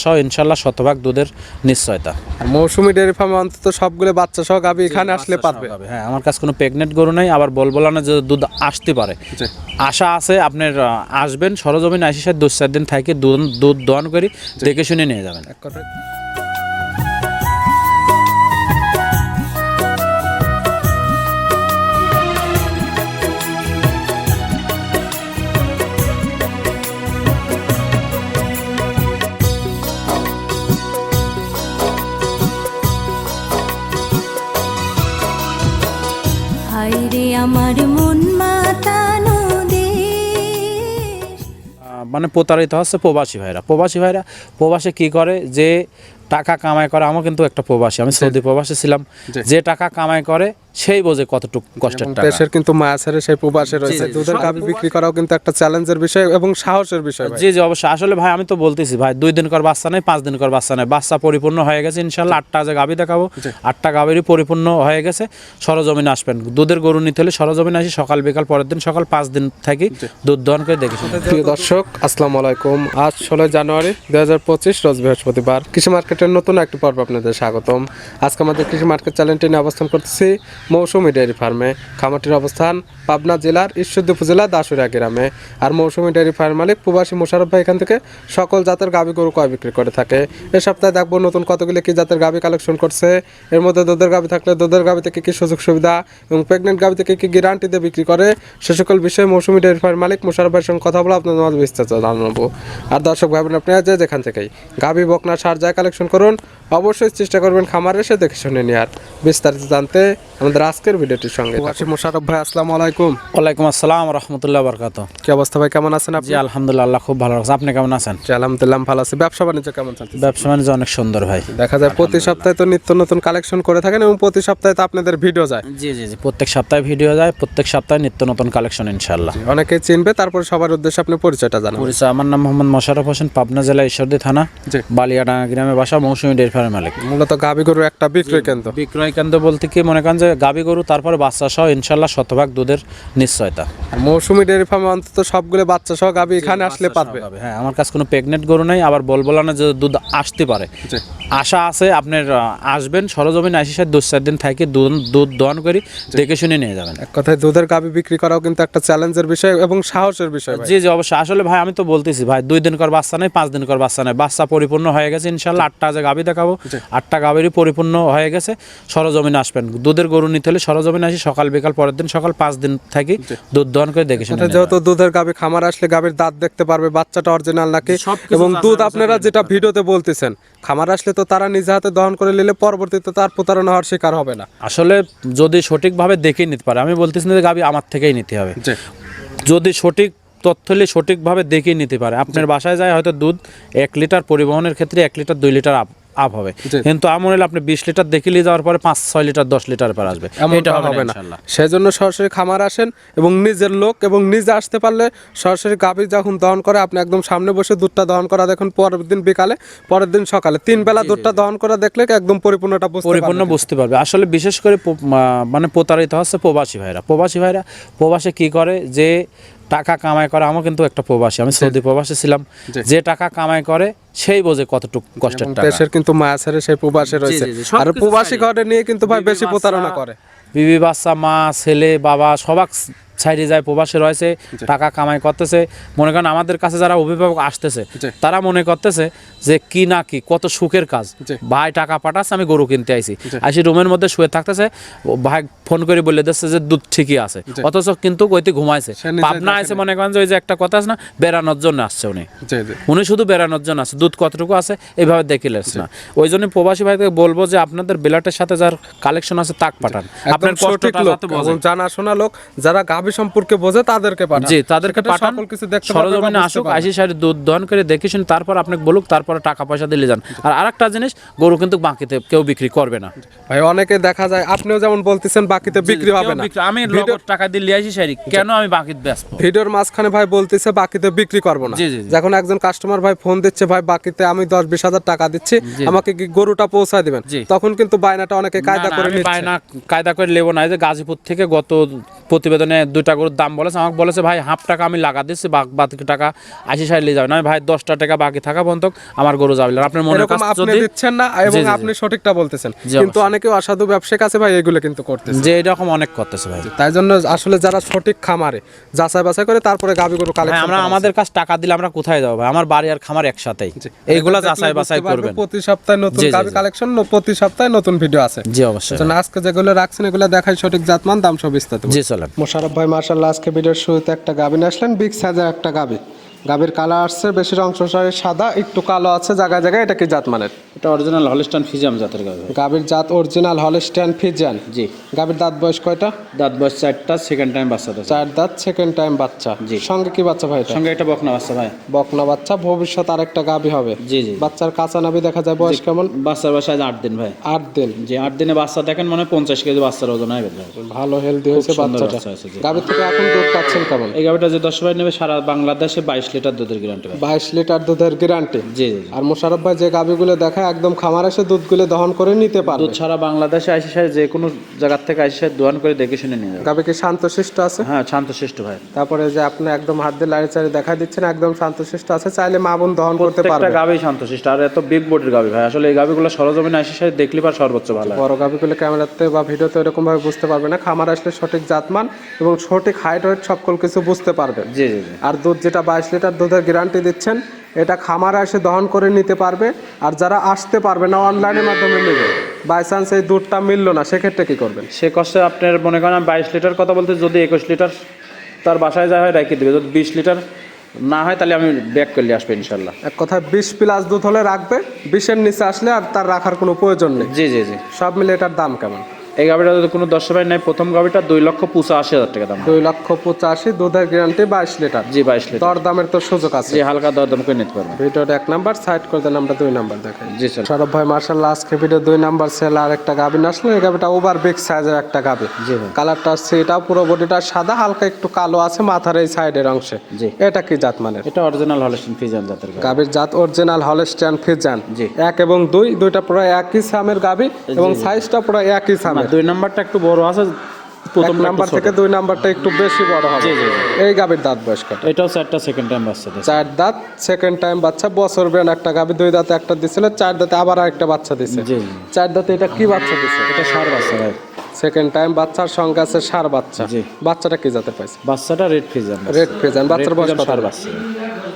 সহ ইনশাল্লাহ শতভাগ দুধের নিশ্চয়তা। মৌসুমি ডেয়ারি ফার্মে অন্তত সবগুলো বাচ্চা সহ গাবি এখানে আসলে পারবে। হ্যাঁ আমার কাছে কোনো প্রেগনেন্ট গরু নেই আবার বলব না যে দুধ আসতে পারে। আশা আছে আপনার আসবেন সরজমিন আসি সাথে দু চার দিন থাকে দুধ দহন করি দেখে শুনে নিয়ে যাবেন। এক কথায়। আমার মন মাতানো মানে প্রতারিত হচ্ছে প্রবাসী ভাইরা। প্রবাসী ভাইরা প্রবাসে কি করে? যে টাকা কামাই করে আমার কিন্তু একটা প্রবাসী আমি সৌদি প্রবাসে ছিলাম। যে টাকা কামাই করে সেই বোঝে কতটুকু কষ্টের টাকা। দেশের কিন্তু মায়া ছেড়ে সেই প্রবাসে রয়েছে। দুধের গাবি বিক্রি করাও কিন্তু একটা চ্যালেঞ্জের বিষয় এবং সাহসের বিষয় জি জি অবশ্যই। আসলে ভাই আমি তো বলতেছি ভাই দুই দিন কর বাচ্চা নেই পাঁচ দিন কর বাচ্চা নেই। বাচ্চা পরিপূর্ণ হয়ে গেছে ইনশাল্লাহ। আটটা যে গাভি দেখাবো আটটা গাভিরই পরিপূর্ণ হয়ে গেছে। সরজমিনে আসবেন। দুধের গরু নিতে হলে সরজমিনে আসি সকাল বিকাল পরের দিন সকাল পাঁচ দিন থাকি দুধ দহন করে দেখে। প্রিয় দর্শক আসসালামু আলাইকুম। আজ ষোলোই জানুয়ারি দুই হাজার পঁচিশ রোজ বৃহস্পতিবার। কৃষি মার্কেটের নতুন একটি পর্ব আপনাদের স্বাগতম। আজকে আমাদের কৃষি মার্কেট চ্যানেলটি নিয়ে অবস্থান করতেছি মৌসুমি ডেয়ারি ফার্মে। খামারটির অবস্থান পাবনা জেলার ঈশ্বরদী উপজেলা দাসুরিয়া গ্রামে। আর মৌসুমি ডেয়ারি ফার্ম মালিক প্রবাসী মোশারফ ভাই এখান থেকে সকল জাতের গাভী গরু কয় বিক্রি করে থাকে। এ সপ্তাহে দেখব নতুন কতগুলি কি জাতের গাভী কালেকশন করছে। এর মধ্যে দুধের গাভী থাকলে দুধের গাভী থেকে কী সুযোগ সুবিধা এবং প্রেগনেন্ট গাভী থেকে কী গ্যারান্টি দিয়ে বিক্রি করে, সে সকল বিষয়ে মৌসুমি ডেয়ারি ফার্ম মালিক মোশারফ ভাইয়ের সঙ্গে কথা বলে আপনাদের মাঝে বিস্তারিত জানাব। আর দর্শক ভাবেন আপনারা যে যেখান থেকেই গাভী বকনা, সার যায় কালেকশন করুন, অবশ্যই চেষ্টা করবেন খামারে এসে দেখে শুনে নিয়ে আর বিস্তারিত জানতে আমাদের আজকের ভিডিওটির সঙ্গে আছি মোশারফ ভাই আসসালামু আলাইকুম। ওয়ালাইকুম আসসালাম রহমতুল্লাহ বরকাত কি অবস্থা ভাই কেমন আছেন আপনি? আলহামদুলিল্লাহ আল্লাহ খুব ভালো রাখছে। আপনি কেমন আছেন? জি, আলহামদুলিল্লাহ ভালো আছে। ব্যবসা বাণিজ্য কেমন চলছে ব্যবসা বাণিজ্য অনেক সুন্দর ভাই। দেখা যায় প্রতি সপ্তাহে তো নিত্য নতুন কালেকশন করে থাকেন এবং প্রতি সপ্তাহে তো আপনাদের ভিডিও যায়। জি জি জি প্রত্যেক সপ্তাহে ভিডিও যায় প্রত্যেক সপ্তাহে নিত্য নতুন কালেকশন ইনশাল্লাহ অনেকে চিনবে তারপর সবার উদ্দেশ্যে আপনি পরিচয়টা জানাবেন পরিচয় আমার নাম মোহাম্মদ মোশারফ হোসেন পাবনা জেলা ঈশ্বরদী থানা। বালিয়াডাঙ্গা গ্রামে বাসা মৌসুমী ডেয়ারি ফার্মের মালিক। মূলত গাভী গরু একটা বিক্রয় কেন্দ্র। বিক্রয় কেন্দ্র বলতে কি মনে করেন যে গাবি গরু তারপরে বাচ্চা সহ ইনশাল্লাহ শতভাগ দুধের নিশ্চয়তা। আর মৌসুমি ডেয়ারি ফার্মে অন্তত সবগুলো বাচ্চা সহ গাবি এখানে আসলে পারবে। হ্যাঁ আমার কাছে কোনো প্রেগনেন্ট গরু নেই আবার বলব না যে দুধ আসতে পারে। আশা আছে আপনার আসবেন সরজমিন আইসি সাথে দু চার দিন থাকে দুধ দহন করি দেখে শুনে নিয়ে যাবেন। এক কথায় দুধের গাভী বিক্রি করাও কিন্তু একটা চ্যালেঞ্জের বিষয় এবং সাহসের বিষয়। জি জি অবশ্যই। আসলে ভাই আমি তো বলতেছি ভাই দুই দিন কর বাচ্চা নেই পাঁচ দিন কর বাচ্চা নেই। বাচ্চা পরিপূর্ণ হয়ে গেছে ইনশাল্লাহ আটটা যে গাভি দেখাবো আটটা গাভিরই পরিপূর্ণ হয়ে গেছে সরজমিন আসবেন। দুধের গরু নিতে হলে সরজমিন আসি সকাল বিকাল পরের দিন সকাল পাঁচ দিন থাকি দুধ দহন করে দেখে শুনে যেহেতু দুধের গাভী খামার আসলে গাভীর দাঁত দেখতে পারবে বাচ্চাটা অরিজিনাল নাকি? এবং দুধ আপনারা যেটা ভিডিওতে বলতেছেন খামার আসলে তো তারা নিজে হাতে দহন করে নিলে পরবর্তীতে তার প্রতারণা হওয়ার শিকার হবে না। আসলে যদি সঠিকভাবে দেখে নিতে পারে আমি বলতেছি না যে গাভি আমার থেকেই নিতে হবে। যদি সঠিক তথ্য হলে সঠিকভাবে দেখে নিতে পারে আপনার বাসায় যায় হয়তো দুধ এক লিটার পরিবহনের ক্ষেত্রে এক লিটার দুই লিটার আপ আপ হবে। কিন্তু আমার হলে আপনি বিশ লিটার দেখে নিয়ে যাওয়ার পরে পাঁচ ছয় লিটার দশ লিটার পর আসবে। এটা হবে না। সেজন্য সরাসরি খামার আসেন এবং নিজের লোক এবং নিজে আসতে পারলে সরাসরি গাভী যখন দহন করে আপনি একদম সামনে বসে দুধটা দহন করা দেখুন পরের দিন বিকালে পরের দিন সকালে। তিন বেলা দুধটা দহন করা দেখলে একদম পরিপূর্ণটা পরিপূর্ণ বুঝতে পারবে। আসলে বিশেষ করে মানে প্রতারিত হচ্ছে প্রবাসী ভাইরা। প্রবাসী ভাইরা প্রবাসে কি করে? যে টাকা কামাই করে আমার কিন্তু একটা প্রবাসী আমি সৌদি প্রবাসী ছিলাম। যে টাকা কামাই করে সেই বোঝে কতটুকু কষ্টের টাকা। দেশের কিন্তু মা ছেড়ে সেই প্রবাসে রয়েছে। আর প্রবাসী ঘরে নিয়ে কিন্তু ভাই বেশি প্রতারণা করে। বিবি বাচ্চা মা ছেলে বাবা সবাক ছাইড়ে যায় প্রবাসে রয়েছে টাকা কামাই করতেছে। মনে করেন আমাদের কাছে যারা অভিভাবক আসতেছে তারা মনে করতেছে যে কি না কি কত সুখের কাজ। ভাই টাকা পাঠাচ্ছে আমি গরু কিনতে আইছি। আসি রুমের মধ্যে শুয়ে থাকতেছে ভাই ফোন করে বলে দিচ্ছে যে দুধ ঠিকই আছে। অথচ কিন্তু কইতে ঘুমাইছে। পাবনা আছে মনে করেন যে ওই যে একটা কথা আছে না বেড়ানোর জন্য আসছে উনি। উনি শুধু বেড়ানোর জন্য আছে দুধ কতটুকু আছে এইভাবে দেখিলেন না। ওই জন্য প্রবাসী ভাইকে বলব যে আপনাদের বেলাটের সাথে যার কালেকশন আছে তাক পাঠান। সঠিক লোক এবং জানাশোনা লোক যারা গাভী সম্পর্কে বোঝে তাদেরকে পাঠান। জি তাদেরকে পাঠান। সকল কিছু দেখতে সরজমিনে আসুক। আইসি সারি দুধ দহন করে দেখে শুনে তারপর আপনাকে বলুক তারপরে টাকা পয়সা দিলে যান। আর আরেকটা জিনিস গরু কিন্তু বাকিতে কেউ বিক্রি করবে না। ভাই অনেকে দেখা যায় আপনিও যেমন বলতেছেন বাকিতে বিক্রি হবে না। আমি নগদ টাকা দিয়ে আইসি সারি কেন আমি বাকিতে ব্যস্ত? ভিডিওর মাঝখানে ভাই বলতেছে বাকিতে বিক্রি করব না। যখন একজন কাস্টমার ভাই ফোন দিচ্ছে ভাই বাকিতে আমি দশ বিশ হাজার টাকা দিচ্ছি আমাকে কি গরুটা পৌঁছায় দিবেন? তখন কিন্তু বায়নাটা অনেকে কায়দা করে বায়না কায়দা করে লেবো না। যে গাজীপুর থেকে গত প্রতিবেদনে দুইটা গরুর দাম বলেছে আমাকে বলেছে ভাই হাফ টাকা আমি লাগা দিচ্ছি বাকি টাকা আশি সাইড নিয়ে যাবেন আমি ভাই দশটা টাকা বাকি থাকা পর্যন্ত আমার গরু যাবে আপনার মনে কাজ আপনি দিচ্ছেন না এবং। আপনি সঠিকটা বলতেছেন। কিন্তু অনেকে অসাধু ব্যবসায়িক আছে ভাই এগুলো কিন্তু করতেছে। যে এরকম অনেক করতেছে ভাই। তাই জন্য আসলে যারা সঠিক খামারে যাচাই বাছাই করে তারপরে গাবি গরু কালেকশন আমরা আমাদের কাছ টাকা দিলে আমরা কোথায় যাব ভাই? আমার বাড়ি আর খামার একসাথেই। এইগুলা যাচাই বাছাই করবেন। প্রতি সপ্তাহে নতুন গাবি। কালেকশন প্রতি সপ্তাহে নতুন ভিডিও আছে। জি অবশ্যই। আজকে যেগুলো রাখছেন এগুলো দেখাই সঠিক জাতমান দাম সব বিস্তারিত জি চলেন। মোশারফ ভাই মার্শাল্লাহ আজকে ভিডিওর শুরুতে একটা গাবি নিয়ে আসলেন বিগ সাইজের একটা গাবি। গাবির কালার আসছে বেশির অংশ সাদা একটু কালো আছে জায়গায় জায়গায় এটা কি জাত মানের এটা অরিজিনাল হলিস্টান ফিজাম জাতের গাবে গাবির জাত অরিজিনাল হলস্টিয়ান ফিজিয়ান জি। গাবির দাঁত বয়স কয়টা? দাঁত বয়স চারটা সেকেন্ড টাইম বাচ্চা চার দাঁত সেকেন্ড টাইম বাচ্চা। জি। সঙ্গে কি বাচ্চা ভাই সঙ্গে একটা বকনা বাচ্চা ভাই। বকনা বাচ্চা ভবিষ্যৎ আরেকটা গাবি হবে। জি জি। বাচ্চার কাঁচা নাবি দেখা যায় বয়স কেমন? বাচ্চার বয়স আজ আট দিন ভাই। আট দিন। যে আট দিনে বাচ্চা দেখেন মানে পঞ্চাশ কেজি বাচ্চার ওজন হয়ে ভালো হেলদি হয়েছে বাচ্চাটা। জি। থেকে এখন দুধ পাচ্ছেন কেমন? এই গাভিটা যে দশ ভাই নেবে সারা বাংলাদেশে বাইশ লিটার দুধের গ্যারান্টি বাইশ লিটার দুধের গ্যারান্টি জি। আর মোশারফ ভাই যে গাবিগুলো দেখায় একদম খামার এসে দুধগুলো দহন করে নিতে পারবে। দুধ সারা বাংলাদেশে আইসি সাহেব যে কোনো জায়গার থেকে আইসি সাহেব দোয়ান করে দেখে শুনে নিয়ে গাবি কি শান্তশিষ্ট আছে? হ্যাঁ শান্তশিষ্ট ভাই। তারপরে যে আপনি একদম হাত দিয়ে লাড়ি চাড়ি দেখা দিচ্ছেন একদম শান্তশিষ্ট আছে চাইলে মা বোন দহন করতে প্রত্যেকটা পারবে। গাভি শান্তশিষ্ট আর এত বিগ বডির গাভি ভাই। আসলে এই গাভিগুলো সরজমিনে আইসি সাহেব দেখলে পার সর্বোচ্চ ভালো বড় গাভিগুলো ক্যামেরাতে বা ভিডিওতে এরকম ভাবে বুঝতে পারবে না। খামার আসলে সঠিক জাতমান এবং সঠিক হাইট ওয়েট সকল কিছু বুঝতে পারবে। জি জি আর দুধ যেটা বাইশ লিটার দুধের গ্যারান্টি দিচ্ছেন এটা খামারে এসে দহন করে নিতে পারবে আর যারা আসতে পারবে না অনলাইনের মাধ্যমে নেবে বাই চান্স এই দুধটা মিললো না সেক্ষেত্রে কী করবেন? সে কষ্টে আপনার মনে করেন বাইশ লিটার কথা বলতে যদি একুশ লিটার তার বাসায় যা হয় রেখে দেবে। যদি বিশ লিটার না হয় তাহলে আমি ব্যাক করলে আসবে ইনশাল্লাহ এক কথায় বিশ প্লাস দুধ হলে রাখবে বিশের নিচে আসলে আর তার রাখার কোনো প্রয়োজন নেই। জি জি জি। সব মিলে এটার দাম কেমন? এই গাভিটা যদি কোনো দশ ভাই নেই প্রথম গাভিটা দুই লক্ষ পঁচাশি হাজার টাকা দাম। দুই লক্ষ পঁচাশি দুধের গ্যারান্টি বাইশ লিটার। জি বাইশ লিটার। দর দামের তো সুযোগ আছে। জি হালকা দরদাম করে নিতে পারবেন। ভিডিওর এক নাম্বার সাইড করে দেন আমরা দুই নাম্বার দেখাই। জি স্যার সরব ভাই মার্শাল্লাহ আজকে ভিডিও দুই নাম্বার সেল আর একটা গাবি আসলে। এই গাবিটা ওভার বিগ সাইজের একটা গাবি জি। কালারটা আসছে এটা পুরো বডিটা সাদা হালকা একটু কালো আছে মাথার এই সাইডের অংশে। জি। এটা কি জাত মানে এটা অরিজিনাল হলেস্টিন ফিজান জাতের গাভি। গাবির জাত অরিজিনাল হলস্টিয়ান ফিজান জি। এক এবং দুই দুইটা পুরো একই সামের গাবি এবং সাইজটা পুরো একই সামের। দুই নাম্বারটা একটু বড় আছে প্রথম নাম্বার থেকে দুই নাম্বারটা একটু বেশি বড় হবে। এই গাবির দাঁত বয়স এটাও চারটা সেকেন্ড টাইম বাচ্চা চার দাঁত সেকেন্ড টাইম বাচ্চা বছর বেন একটা গাবি দুই দাঁতে একটা দিছিল চার দাঁতে আবার একটা বাচ্চা দিছে। চার দাঁতে এটা কি বাচ্চা দিছে? এটা সার বাচ্চা ভাই। সেকেন্ড টাইম বাচ্চার সঙ্গে আছে সার বাচ্চা। বাচ্চাটা কি জাতের পাইছে? বাচ্চাটা রেড ফিজান রেড ফেজান বাচ্চার বয়স কত? বাচ্চা।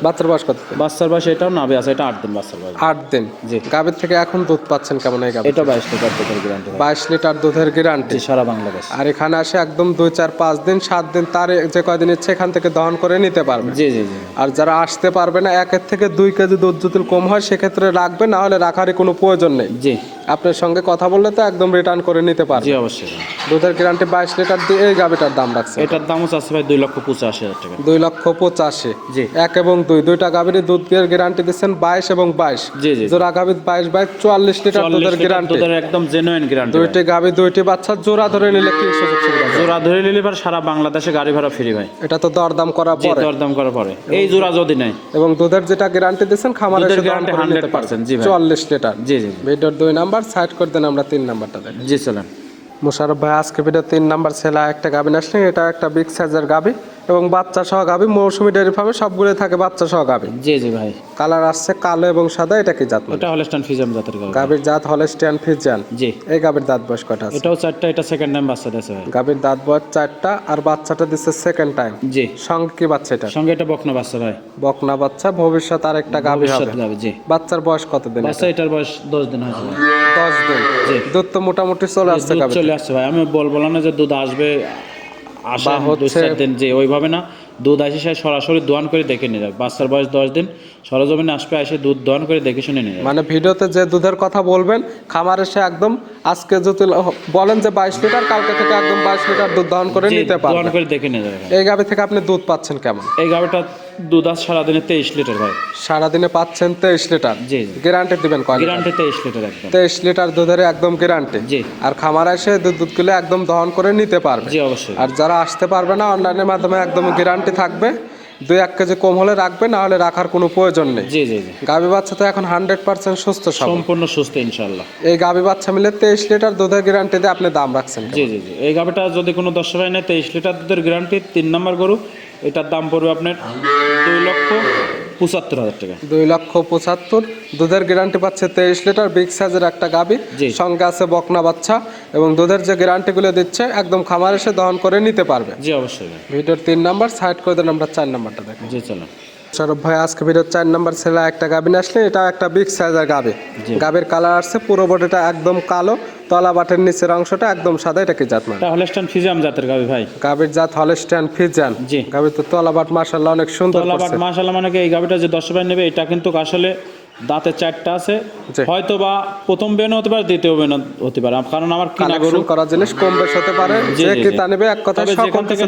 বাচ্চার বয়স কত? বাচ্চার বয়স এটাও নাবে আছে এটা আট দিন বাচ্চার বয়স। আট দিন? জি। গাবির থেকে এখন দুধ পাচ্ছেন কেমন এই গাবি এটা বাইশ লিটার দুধের গ্যারান্টি বাইশ লিটার দুধের গ্যারান্টি সারা বাংলাদেশ। আর এখানে আসে একদম দুই চার পাঁচ দিন সাত দিন তার যে কয়দিন ইচ্ছে এখান থেকে দহন করে নিতে পারবে। জি জি জি। আর যারা আসতে পারবে না একের থেকে দুই কেজি দুধ যদি কম হয় সেক্ষেত্রে রাখবে না হলে রাখারই কোনো প্রয়োজন নেই। জি। আপনার সঙ্গে কথা বললে তো একদম রিটার্ন করে নিতে জি পারবে অবশ্যই দুধের গ্যারান্টি বাইশ লিটার দিয়ে এই গাভীটার দাম রাখছে। এটার দামও চাচ্ছে ভাই দুই লক্ষ পঁচাশি হাজার টাকা। দুই লক্ষ পঁচাশি। জি। এক এবং দুই দুইটা গাভীর দুধের গ্যারান্টি দিচ্ছেন বাইশ এবং বাইশ। জোড়া গাভী বাইশ বাইশ চুয়াল্লিশ লিটার দুধের গ্যারান্টি একদম জেনুইন গ্যারান্টি দুইটি গাভী দুইটি বাচ্চা জোড়া ধরে নিলে কি সুযোগ সুবিধা জোড়া ধরে নিলে এবার সারা বাংলাদেশে গাড়ি ভাড়া ফ্রি ভাই। এটা তো দরদাম করার পরে। দরদাম করার পরে। এই জোড়া যদি নেয়। এবং দুধের যেটা গ্যারান্টি দিচ্ছেন খামারে দুধের করে নিতে 100% জি ভাই। চুয়াল্লিশ লিটার। জি জি। ভিডিওর দুই নাম্বার সাইড করে দেন আমরা তিন নাম্বারটা দেখি। জি চলেন। মুশারফ ভাই আজকে ভিডিও তিন নাম্বার ছেলে একটা গাভী আসলেন এটা একটা বিগ সাইজের গাভী। এবং বাচ্চা সহ গাভী মৌসুমি ডেয়ারি ফার্মে সবগুলো থাকে বাচ্চা সহ গাভী। জি জি ভাই। কালার আসছে কালো এবং সাদা এটা কি জাত? এটা হলেস্টান ফিজাম জাতের গাভি। গাভীর জাত হলস্টিয়ান ফিজিয়ান জি। এই গাভীর দাঁত বয়স কটা আছে? এটাও চারটা এটা সেকেন্ড টাইম বাচ্চা দিয়েছে ভাই। গাভীর দাঁত বয়স চারটা আর বাচ্চাটা দিচ্ছে সেকেন্ড টাইম জি। সঙ্গে কি বাচ্চা এটা? সঙ্গে এটা বকনা বাচ্চা ভাই। বকনা বাচ্চা ভবিষ্যৎ আর একটা গাভী হবে। জি। বাচ্চার বয়স কত দিন বাচ্চা এটার বয়স দশ দিন হয়েছে ভাই। দশ দিন। জি। দুধ তো মোটামুটি চলে আসছে চলে আসছে ভাই। আমি বল বললাম না যে দুধ আসবে আসে দুই চার দিন যে ওইভাবে না দুধ আসে সে সরাসরি দোয়ান করে দেখে নিয়ে যাবে বাচ্চার বয়স দশ দিন সরজমিনে আসবে এসে দুধ দোয়ান করে দেখে শুনে নিয়ে মানে ভিডিওতে যে দুধের কথা বলবেন খামার সে একদম আজকে যদি বলেন যে বাইশ লিটার কালকে থেকে একদম বাইশ লিটার দুধ দহন করে নিতে নিতে দোয়ান পারবেন। করে দেখে নিয়ে যাবে। এই গাভী থেকে আপনি দুধ পাচ্ছেন কেমন? এই গাভিটা দুধ আস সারাদিনে তেইশ লিটার ভাই। সারাদিনে পাচ্ছেন তেইশ লিটার? জি গ্যারান্টি দিবেন কয় গ্যারান্টি তেইশ লিটার একদম। তেইশ লিটার দুধের একদম গ্যারান্টি? জি। আর খামার এসে দুধ দুধগুলো একদম দহন করে নিতে পারবে? জি অবশ্যই। আর যারা আসতে পারবে না অনলাইনের মাধ্যমে একদম গ্যারান্টি থাকবে। দুই এক কেজি কম হলে রাখবে না হলে রাখার কোনো প্রয়োজন নেই। জি জি জি। গাভী বাচ্চা তো এখন হান্ড্রেড পার্সেন্ট সুস্থ সব সম্পূর্ণ সুস্থ ইনশাল্লাহ এই গাভী বাচ্চা মিলে তেইশ লিটার দুধের গ্যারান্টি দিয়ে আপনি দাম রাখছেন জি জি জি। এই গাভিটা যদি কোনো দর্শক হয় না তেইশ লিটার দুধের গ্যারান্টি তিন নম্বর গরু। এটার দাম পড়বে আপনার দুই লক্ষ পঁচাত্তর হাজার টাকা। দুই লক্ষ পঁচাত্তর। দুধের গ্যারান্টি পাচ্ছে তেইশ লিটার বিগ সাইজের একটা গাভী জি। সঙ্গে আছে বকনা বাচ্চা এবং দুধের যে গ্যারান্টিগুলো দিচ্ছে একদম খামার এসে দহন করে নিতে পারবে। জি অবশ্যই। ভিডিওর তিন নাম্বার সাইড করে দেন আমরা চার নাম্বারটা দেখেন জি চলো। সৌরভ ভাই আজকে ভিডিওর চার নাম্বার ছেলে একটা গাভী নিয়ে আসলে এটা একটা বিগ সাইজের গাভী। জি। গাভীর কালার আসছে পুরো বডিটা একদম কালো। তলা বাটের নিচের অংশটা একদম সাদা এটা কি জাত মানে। এটা হলস্টান ফিজাম জাতের গাভি ভাই। গাভীর জাত হলস্টাইন ফিজান জি। গাভীর তো তলা বাট মার্শাল্লাহ অনেক সুন্দর তোলা বাট করছে। মাশাল্লাহ মানে কি এই গাভিটা যে দশ ভাই নেবে এটা কিন্তু আসলে দাঁতে চারটা আছে। হয়তো বা প্রথম বেন হতে পারে দ্বিতীয় বেন হতে পারে। কারণ আমার কিনা গরু করা জিনিস কম বেশ হতে পারে। যে কি তা নেবে এক কথা যেখান থেকে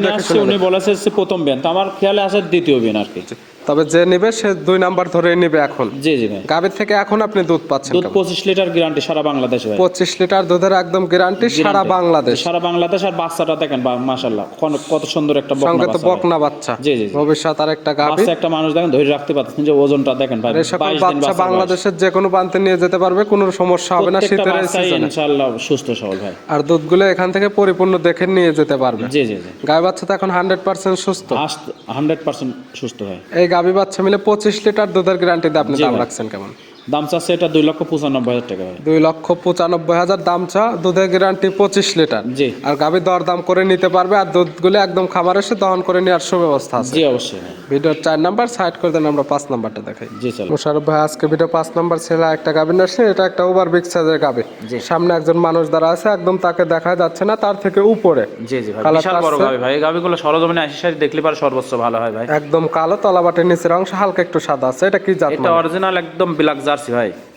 উনি। বলেছে প্রথম বেন। তো আমার খেয়ালে আছে দ্বিতীয় বেন আর কি। তবে যে নেবে সে দুই নাম্বার ধরে নেবে এখন। জি জি ভাই। গাভীর থেকে এখন আপনি দুধ পাচ্ছেন দুধ পঁচিশ লিটার গ্যারান্টি সারা বাংলাদেশে ভাই। পঁচিশ লিটার দুধের একদম গ্যারান্টি সারা বাংলাদেশ। সারা বাংলাদেশ আর বাচ্চাটা দেখেন মাশাল্লাহ কত সুন্দর একটা বকনা সঙ্গে তো বাচ্চা ভাই। বকনা বাচ্চা। জি, জি। ভবিষ্যৎ আর একটা গাভী। একটা মানুষ দেখেন ধরে রাখতে পারতেছেন যে ওজনটা দেখেন ভাই। সকল 22 দিন বাচ্চা বাংলাদেশের যে কোনো প্রান্তে নিয়ে যেতে পারবে কোনো সমস্যা হবে না শীতের বাচ্চাই ইনশাআল্লাহ সুস্থ সবল ভাই। আর দুধগুলো এখান থেকে পরিপূর্ণ দেখে নিয়ে যেতে পারবে। জি জি জি। গাই বাচ্চা তো এখন হান্ড্রেড পার্সেন্ট সুস্থ। হান্ড্রেড পার্সেন্ট সুস্থ হয় এই গাভী বাচ্চা মিলে পঁচিশ লিটার দুধের গ্যারান্টি দিয়ে আপনি দাম রাখছেন কেমন? দাম চাচ্ছে এটা দুই লক্ষ পঁচানব্বই হাজার টাকা দুই লক্ষ পঁচানব্বই হাজার দাম চা দুধের গ্যারান্টি পঁচিশ লিটার। জি। আর গাভী দর দাম করে নিতে পারবে আর দুধগুলো একদম খামার এসে দহন করে নেওয়ার সুব্যবস্থা আছে। জি অবশ্যই ভিডিওর চার নাম্বার সাইড করে দেন আমরা পাঁচ নাম্বারটা দেখাই। জি চলো। মোশারফ ভাই আজকে ভিডিও পাঁচ নাম্বার ছেলে একটা গাভী নিয়ে এটা একটা ওভার বিগ সাইজের গাভী। সামনে একজন মানুষ দ্বারা আছে একদম তাকে দেখা যাচ্ছে না তার থেকে উপরে। জি জি ভাই বিশাল বড় আছে? ভাই। এই গাবিগুলো সরজমিনে আসি সারি দেখলে পারে সর্বোচ্চ ভালো হয় ভাই। একদম কালো তলাবাটের নিচের অংশ হালকা একটু সাদা আছে এটা কি জাত এটা অরিজিনাল একদম ব্ল্যাক জার্সি ভাই এটা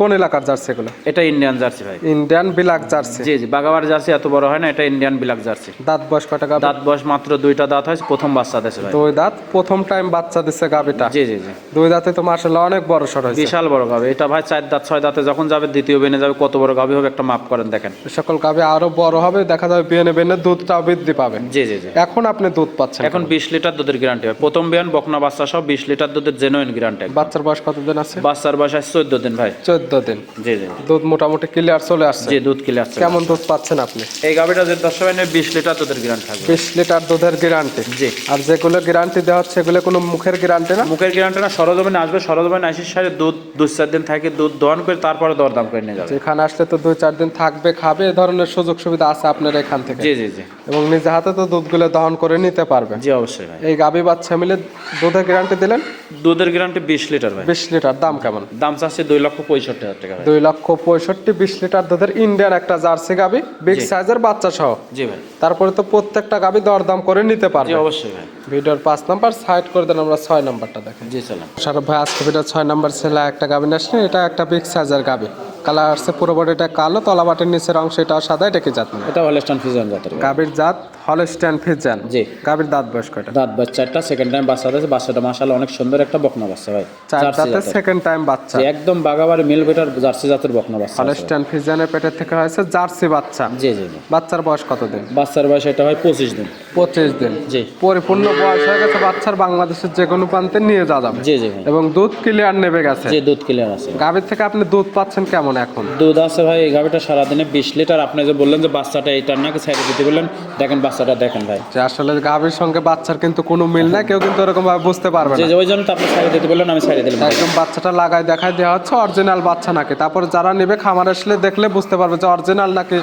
কোন এলাকার জার্সি এগুলো? এটা ইন্ডিয়ান জার্সি ভাই। Indian black jersey. জি জি বাগাবার জার্সি এত বড় হয় না এটা ইন্ডিয়ান ব্ল্যাক জার্সি। দাঁত বয়স কটা গাভী দাঁত বয়স মাত্র দুইটা দাঁত হয় প্রথম বাচ্চা দেশে ভাই। দুই দাঁত প্রথম টাইম বাচ্চা দিচ্ছে গাভীটা। জি জি জি। দুই দাঁতে তো মার্শাল্লাহ অনেক বড় সর হয়েছে। বিশাল বড় গাবি এটা ভাই চার দাঁত ছয় দাঁতে যখন যাবে দ্বিতীয় বেনে যাবে কত বড় গাবি হবে একটা মাপ করেন দেখেন। সকল গাভী আরও বড় হবে দেখা যাবে বেনে বেনে দুধটা বৃদ্ধি পাবে। জি জি জি। এখন আপনি দুধ পাচ্ছেন এখন বিশ লিটার দুধের গ্যারান্টি হয়। প্রথম বিয়ান বকনা বাচ্চা সব বিশ লিটার দুধের জেনুইন গ্যারান্টি বাচ্চার বয়স কত দিন আছে? বাচ্চার বয়স আছে চোদ্দ দিন ভাই। চোদ্দ দিন। জি জি। দুধ মোটামুটি ক্লিয়ার চলে আসছে। জি দুধ কিলে আসছে কেমন দুধ পাচ্ছেন আপনি? এই গাবিটা যে নেই বিশ লিটার দুধের গ্যারান্টি থাকবে। বিশ লিটার দুধের গ্যারান্টি জি। আর যেগুলো গ্যারান্টি দেওয়া হচ্ছে এগুলো কোনো মুখের গ্যারান্টি না? মুখের গ্যারান্টি না সরজমিনে আসবে সরজমিনে আসির সাথে দুধ দু চার দিন থাকে দুধ দহন করে তারপরে দরদাম করে নিয়ে যাবে। যেখানে আসলে তো দুই চার দিন থাকবে খাবে এ ধরনের সুযোগ সুবিধা আছে আপনার এখান থেকে। জি জি জি। এবং নিজে হাতে তো দুধগুলো দহন করে নিতে পারবে। জি অবশ্যই ভাই। এই গাভী বাচ্চা মিলে দুধের গ্যারান্টি দিলেন? দুধের গ্যারান্টি বিশ লিটার ভাই। বিশ লিটার দাম কেমন? দাম চাচ্ছে দুই লক্ষ পঁয়ষট্টি হাজার টাকা দুই লক্ষ পঁয়ষট্টি বিশ লিটার দুধের ইন্ডিয়ান একটা জার্সি গাভী বিগ। সাইজের বাচ্চা সহ। জি ভাই। তারপরে তো প্রত্যেকটা গাভী দরদাম করে নিতে জি পারবে অবশ্যই ভাই। ভিডিওর পাঁচ নাম্বার সাইড করে দেন আমরা ছয় নাম্বারটা দেখেন। জি স্যার ভাই আজকে ভিডিও ছয় নাম্বার ছেলে একটা গাবি নিয়ে আসলেন এটা একটা বিগ সাইজের গাভী কালার আসছে পুরো বডিটা কালো তলাবাটের নিচের অংশ এটা সাদা এটা কি জাত এটা হলস্টান ফিজান জাতের। গাভীর জাত হলস্টাইন ফিজান জি। গাভীর দাঁত বয়স কয়টা? দাঁত বাচ্চাটা সেকেন্ড টাইম বাচ্চা দিয়েছে বাচ্চাটা মাসাল্লাহ অনেক সুন্দর একটা বকনা বাচ্চা ভাই। চার জাতের। সেকেন্ড টাইম বাচ্চা। একদম বাগাবাড়ি মিল বেটার জার্সি জাতের বকনা বাচ্চা আছে। ফিজানের পেটের থেকে হয়েছে জার্সি বাচ্চা। জি জি বাচ্চার বয়স কতদিন বাচ্চার বয়স এটা হয় পঁচিশ দিন। পঁচিশ দিন। জি। পরিপূর্ণ বয়স হয়ে গেছে বাচ্চার বাংলাদেশের যে কোনো প্রান্তে নিয়ে যাওয়া যাবে। জি জি এবং দুধ ক্লিয়ার নেবে গেছে। জি দুধ ক্লিয়ার আছে। গাভীর থেকে আপনি দুধ পাচ্ছেন কেমন? এখন? দুধ আছে ভাই এই গাভিটা সারাদিনে বিশ লিটার। আপনি যে বললেন যে বাচ্চাটা এইটার নাকি সাইডে দিতে বললেন? দেখেন বাচ্চাটা দেখেন ভাই। যে আসলে গাভীর সঙ্গে বাচ্চার কিন্তু কোনো মিল না কেউ কিন্তু এরকম ভাবে বুঝতে পারবে যে না। যে ওই জন্য তো আপনি সাইডে দিতে বললেন আমি সাইডে দিলাম একদম বাচ্চাটা লাগায় দেখায় দেওয়া হচ্ছে অরিজিনাল বাচ্চা নাকি। তারপর যারা নেবে খামার আসলে দেখলে বুঝতে পারবে যে অরিজিনাল নাকি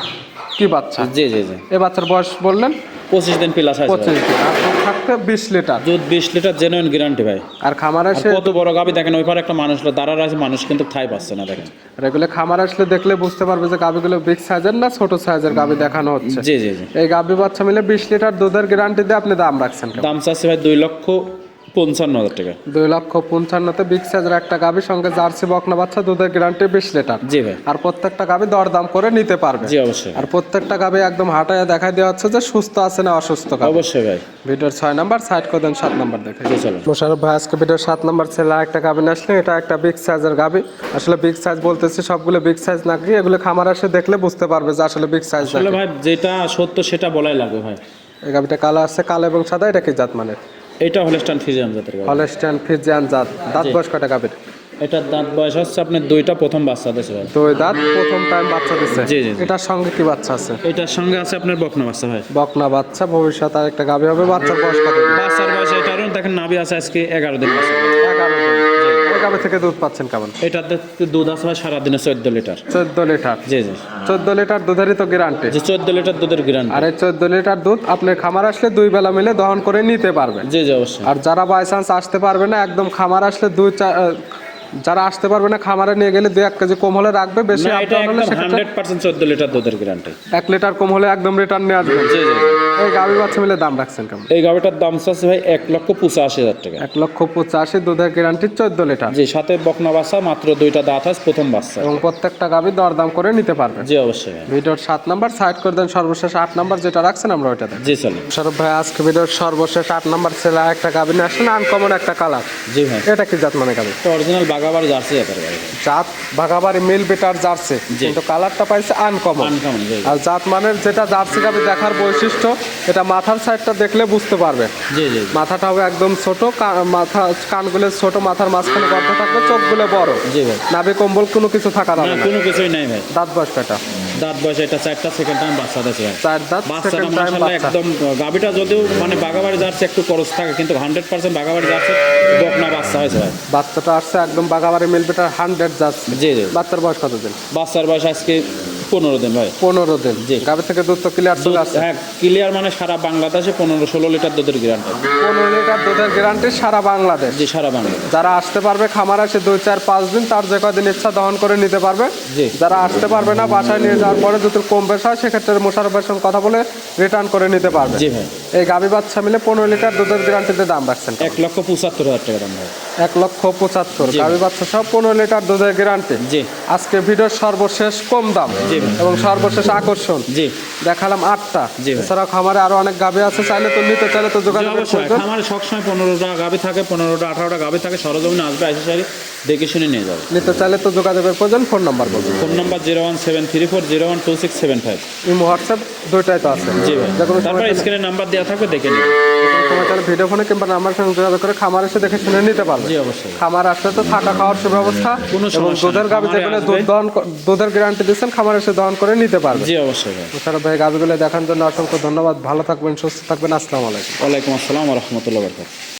কি বাচ্চা? জি জি জি। এ বাচ্চার বয়স বললেন? পঁচিশ দিন প্লাস আছে পঁচিশ দিন। আর দুধ থাকতে বিশ লিটার? দুধ বিশ লিটার জেনুইন গ্যারান্টি ভাই। আর খামার আর এসে কত বড় গাভি দেখেন ওই পারে একটা মানুষ দাঁড়ার আছে মানুষ কিন্তু থাই পাচ্ছে না দেখেন। এগুলো খামার আসলে দেখলে বুঝতে পারবে যে গাভিগুলো বিগ সাইজের না ছোট সাইজের গাভি দেখানো হচ্ছে। জি জি জি। এই গাভি বাচ্চা মিলে বিশ লিটার দুধের গ্যারান্টি দিয়ে আপনি দাম রাখছেন? দাম চাচ্ছে ভাই দুই লক্ষ পঞ্চান্ন হাজার টাকা। দুই লক্ষ পঞ্চান্নতে বিগ সাইজের একটা গাভি সঙ্গে জার্সি বকনা বাচ্চা দুধের গ্যারান্টি বিশ লিটার। জি ভাই। আর প্রত্যেকটা গাভি দরদাম করে নিতে পারবে। জি অবশ্যই। আর প্রত্যেকটা গাভি একদম হাঁটায় দেখাই দেওয়া হচ্ছে যে সুস্থ আছে না অসুস্থ অবশ্যই ভাই। ভিডিওর ছয় নাম্বার সাইড করে দেন সাত নাম্বার দেখে। মোশারফ ভাই আজকে ভিডিওর সাত নাম্বার ছেলে একটা গাভি আসলে এটা একটা বিগ সাইজের গাভি। আসলে বিগ সাইজ বলতেছি সবগুলো বিগ সাইজ নাকি এগুলো খামার আসে দেখলে বুঝতে পারবে যে আসলে বিগ সাইজ আসলে ভাই যেটা সত্য সেটা বলাই লাগবে ভাই। এই গাভিটা কালো আছে কালো এবং সাদা এটা কি জাত মানে এটা হলেস্টান ফিজিয়াম জাতের গাভী। হলস্টাইন ফিজিয়ান জাত। দাঁত বয়স কটা গাভীর? এটা দাঁত বয়স হচ্ছে আপনার দুইটা প্রথম বাচ্চা দিয়েছে ভাই। দুই দাঁত প্রথম টাইম বাচ্চা দিচ্ছে জি, জি, জি। এটার সঙ্গে কি বাচ্চা আছে? এটার সঙ্গে আছে আপনার বকনা বাচ্চা ভাই। বকনা বাচ্চা ভবিষ্যৎ আর একটা গাভী হবে বাচ্চার বয়স কত বাচ্চার বয়স এটারও দেখেন নাভি আছে আজকে এগারো দিন বাচ্চা। এগারো দিন। এই থেকে দুধ পাচ্ছেন কেমন? এটার দুধ আছে ভাই সারাদিনে চোদ্দ লিটার। চোদ্দ লিটার? জি জি। চোদ্দ লিটার দুধেরই তো গ্যারান্টি যে চোদ্দ লিটার দুধের গ্রান্ড আর এই চোদ্দ লিটার দুধ আপনি খামার আসলে দুই বেলা মিলে দহন করে নিতে পারবেন। জি জি অবশ্যই। আর যারা বাই চান্স আসতে পারবে না একদম খামার আসলে দুই চার যারা আসতে পারবে না খামারে নিয়ে গেলে দুই এক কেজি কম হলে রাখবে বেশি down হলে একদম সেক্ষেত্রে হান্ড্রেড পার্সেন্ট চোদ্দ লিটার দুধের গ্যারান্টি এক লিটার কম হলে একদম রিটার্ন নিয়ে আসবেন। জি জি। এই গাভী বাচ্চা মিলে দাম রাখছেন কেমন? এই গাভিটার দাম আছে ভাই এক লক্ষ পঁচাশি হাজার টাকা। এক লক্ষ পঁচাশি দুধের গ্যারান্টি চোদ্দ লিটার জি সাথে বকনা বাচ্চা মাত্র দুইটা দাঁত আছে প্রথম বাচ্চা। এবং প্রত্যেকটা গাভী দরদাম করে নিতে পারবেন। জি অবশ্যই। ভিডিওর সাত নাম্বার সাইড করে দেন সর্বশেষ আট নাম্বার যেটা রাখছেন আমরা ওইটা দেন জি চলো সরব ভাই আজকে ভিডিওর সর্বশেষ আট নাম্বার ছেলে একটা গাভী নিয়ে আনকমন একটা কালার জি ভাই। এটা কি জাত মানে গাভী? অরিজিনাল বাগাবার জার্সি জাতের জাত ভাগাবাড়ি মিল বেটার জার্সি। কিন্তু কালারটা পাইছে আনকমন আনকমন আর জাত মানের যেটা জার্সি গাভী দেখার বৈশিষ্ট্য এটা মাথার সাইডটা দেখলে বুঝতে পারবে। জি জি মাথাটা হবে একদম ছোট মাথা কানগুলো ছোট মাথার মাঝখানে গর্ত থাকবে চোখগুলো বড়। জি ভাই। নাভি কম্বল কোনো কিছু থাকা না যাবে না। কোনো কিছুই নাই ভাই। দাঁত বয়স কয়টা দাঁত বয়স এটা চারটা সেকেন্ড টাইম বাচ্চা ভাই। চার দাঁত বাচ্চাটা টাইম একদম গাভিটা যদিও মানে বাগাবাড়ি যাচ্ছে একটু খরচ থাকে কিন্তু হান্ড্রেড পার্সেন্ট বাগাবাড়ি যাচ্ছে বকনা বাচ্চা হয়েছে ভাই। বাচ্চাটা আসছে একদম বাগাবাড়ি মিল বেটার হান্ড্রেড যাচ্ছে জি জি। বাচ্চার বয়স কত দিন বাচ্চার বয়স আজকে পনেরো দিন ভাই। পনেরো দিন। জি। গাভী থেকে দুধ তো ক্লিয়ার চলে আসছে হ্যাঁ ক্লিয়ার মানে সারা বাংলাদেশে পনেরো ষোলো লিটার দুধের গ্যারান্টি পনেরো লিটার দুধের গ্যারান্টি সারা বাংলাদেশ। জি সারা বাংলাদেশ। যারা আসতে পারবে খামার আসে দুই চার পাঁচ দিন তার যে কদিন ইচ্ছা দহন করে নিতে পারবে। জি। যারা আসতে পারবে না বাসায় নিয়ে যাওয়ার পরে যদি কম বেশ হয় সেক্ষেত্রে মোশারফের সঙ্গে কথা বলে রিটার্ন করে নিতে পারবে। জি ভাই। এই গাভী বাচ্চা মিলে পনেরো লিটার দুধের গ্যারান্টিতে দাম রাখছেন এক লক্ষ পঁচাত্তর হাজার টাকা দাম ভাই। এক লক্ষ পঁচাত্তর। গাভী বাচ্চা সব পনেরো লিটার দুধের গ্যারান্টি জি। আজকে ভিডিওর সর্বশেষ কম দাম। জি। এবং সর্বশেষ আকর্ষণ। জি। দেখালাম আটটা। জি। এছাড়াও খামারে আরও অনেক গাবে আছে চাইলে তো নিতে চাইলে তো যোগাযোগ অবশ্যই। আমার সবসময় পনেরোটা গাবে থাকে পনেরোটা আঠারোটা গাবে থাকে সরজমিনে আসবে আইসে সারি দেখে শুনে নিয়ে যাবে। নিতে চাইলে তো যোগাযোগের প্রয়োজন ফোন নাম্বার বলুন। Phone number zero one seven three four zero one two six seven five. WhatsApp. দুইটাই তো আছে। জি ভাই। যে কোনো তারপর স্ক্রিনে নাম্বার দেওয়া থাকবে দেখে নিন। সময় তাহলে ভিডিও ফোনে কিংবা নাম্বার সঙ্গে যোগাযোগ করে খামার এসে দেখে শুনে নিতে পারবে জি অবশ্যই। খামার আসলে তো থাকা খাওয়ার সুব্যবস্থা কোনো এবং সমস্যা দুধের নেই। গাভী খামারে যেগুলো আসবে। দুধ দহন দুধের গ্যারান্টি দিচ্ছেন খামার এসে দহন করে নিতে পারবে জি অবশ্যই ভাই। দেখার জন্য অসংখ্য ধন্যবাদ। ভালো থাকবেন সুস্থ থাকবেন। আসসালামু আলাইকুম। ওয়ালাইকুম আসসালাম রহমতুল্লাহ বরকাত